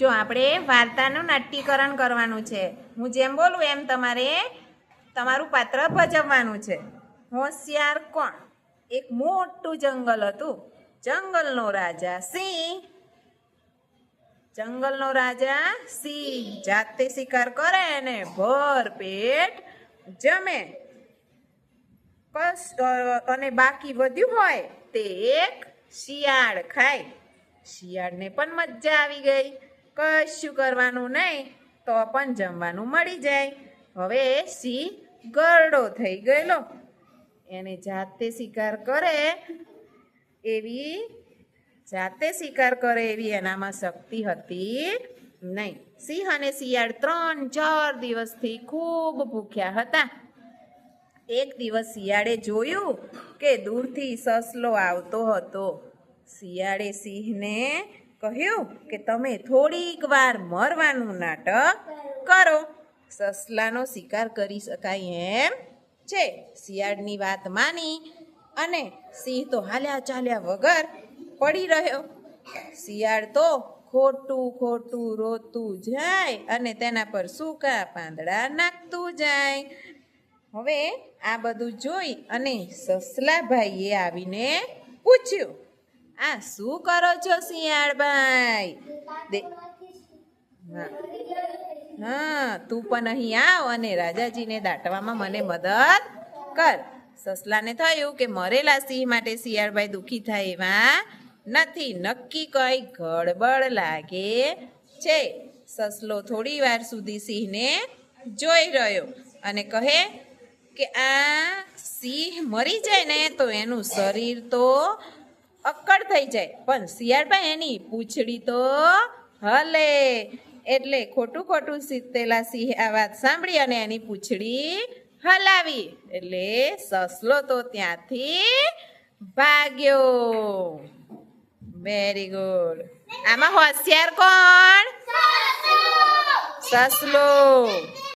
જો આપણે વાર્તાનું નાટ્યકરણ કરવાનું છે. હું જેમ બોલું એમ તમારે તમારું પાત્ર ભજવવાનું છે. હોશિયાર કોણ? એક મોટું જંગલ હતું. જંગલનો રાજા સિંહ. જંગલનો રાજા સિંહ જાતે શિકાર કરે અને ભર પેટ જમે. અને બાકી વધ્યું હોય તે એક શિયાળ ખાય. શિયાળને પણ મજા આવી ગઈ. કશું કરવાનું નહીં, તો પણ જમવાનું મળી જાય. હવે સિંહ ગરડો થઈ ગયેલો. એને જાતે શિકાર કરે એવી, જાતે શિકાર કરે એવી એનામાં શક્તિ હતી નહીં. સિંહ અને શિયાળ ત્રણ ચાર દિવસથી ખૂબ ભૂખ્યા હતા. એક દિવસ શિયાળે જોયું કે દૂરથી સસલો આવતો હતો. શિયાળે સિંહને કહ્યું કે તમે થોડીક વાર મરવાનું નાટક કરો. સસલાનો શિકાર કરી શકાય એમ છે. શિયાળની વાત માની અને સિંહ તો હાલ્યા ચાલ્યા વગર પડી રહ્યો. શિયાળ તો ખોટું ખોટું રોતું જાય અને તેના પર સૂકા પાંદડા નાખતું જાય. હવે આ બધું જોઈ અને સસલાભાઈએ આવીને પૂછ્યું આ શું કરો છો શિયાળભાઈ? હા, તું પણ અહીં આવ અને રાજાજીને દાટવામાં મને મદદ કર. સસલાને થયું કે મરેલા સિંહ માટે શિયાળભાઈ દુઃખી થાય એવા નથી. નક્કી કઈ ગડબડ લાગે છે. સસલો થોડી વાર સુધી સિંહને જોઈ રહ્યો અને કહે કે આ સિંહ મરી જાય ને તો એનું શરીર તો અક્કડ થઈ જાય. પણ શિયાળભાઈ એની પૂંછડી તો હલે. એટલે ખોટું ખોટું સીતેલા સિંહ આ વાત સાંભળી અને એની પૂંછડી હલાવી. એટલે સસલો તો ત્યાંથી ભાગ્યો. વેરી ગુડ આમાં હોશિયાર કોણ? સસલો.